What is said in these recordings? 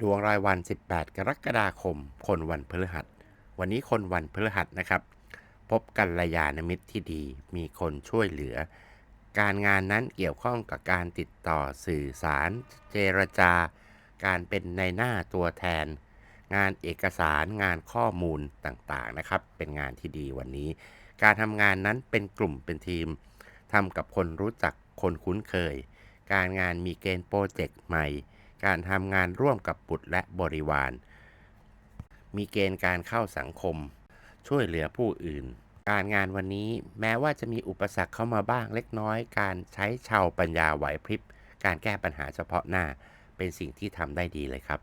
ดวงรายวัน 18 กรกฎาคม คนวันพฤหัส วันนี้คนวันพฤหัสนะครับ พบกัลยาณมิตรที่ดี มีคนช่วยเหลือ การงานนั้นเกี่ยวข้องกับการติดต่อสื่อสาร เจรจา การเป็นในหน้าตัวแทน งานเอกสารงานข้อมูลต่างๆนะครับ เป็นงานที่ดีวันนี้ การทำงานนั้นเป็นกลุ่มเป็นทีมทำกับคนรู้จักคนคุ้นเคย การงานมีเกณฑ์โปรเจกต์ใหม่ การทำงานร่วมกับบุตรและบริวาร มีเกณฑ์การเข้าสังคม ช่วยเหลือผู้อื่น การงานวันนี้แม้ว่าจะมีอุปสรรคเข้ามาบ้างเล็กน้อย การใช้ชาวปัญญาไหวพริบ การแก้ปัญหาเฉพาะหน้า เป็นสิ่งที่ทำได้ดีเลยครับ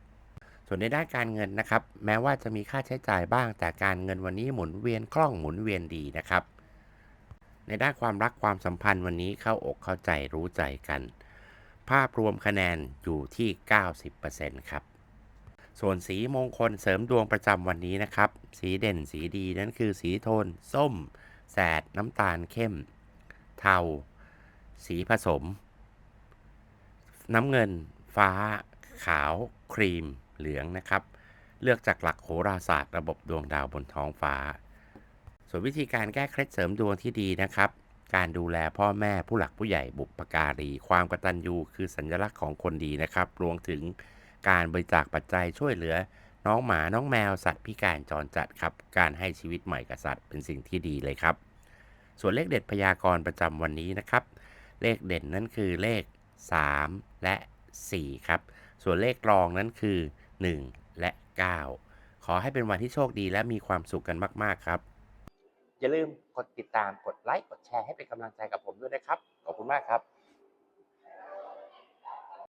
ส่วนในด้านการเงินนะครับ แม้ว่าจะมีค่าใช้จ่ายบ้าง แต่การเงินวันนี้หมุนเวียนคล่องหมุนเวียนดีนะครับในด้านความรักความสัมพันธ์วันนี้เข้าอกเข้าใจรู้ใจกัน ภาพรวมคะแนนอยู่ที่ 90%ครับ ส่วนสีมงคลเสริมดวงประจำวันนี้นะครับ สีเด่นสีดีนั่นคือสีโทน ส้ม แสด น้ำตาลเข้ม เทา สีผสม น้ำเงิน ฟ้า ขาว ครีม เหลืองนะครับ เลือกจากหลักโหราศาสตร์ระบบดวงดาวบนท้องฟ้า ส่วนวิธีการแก้เคล็ดเสริมดวงที่ดีนะครับ การดูแลพ่อแม่ผู้หลักผู้ใหญ่บุปการี ความกตัญญูคือสัญลักษณ์ของคนดีนะครับ รวมถึงการบริจาคปัจจัยช่วยเหลือ น้องหมาน้องแมวสัตว์พิการจรจัดครับ การให้ชีวิตใหม่กับสัตว์เป็นสิ่งที่ดีเลยครับ ส่วนเลขเด็ดพยากรณ์ประจำวันนี้นะครับ เลขเด่นนั่นคือเลข 3 และ 4 ครับ ส่วนเลขรองนั้นคือ 1 และ 9 ขอให้เป็นวันที่โชคดีและมีความสุขกันมาก ๆ ครับ อย่าลืมกดติดตามกดไลค์กดแชร์ให้เป็นกำลังใจกับผมด้วยนะครับ ขอบคุณมากครับ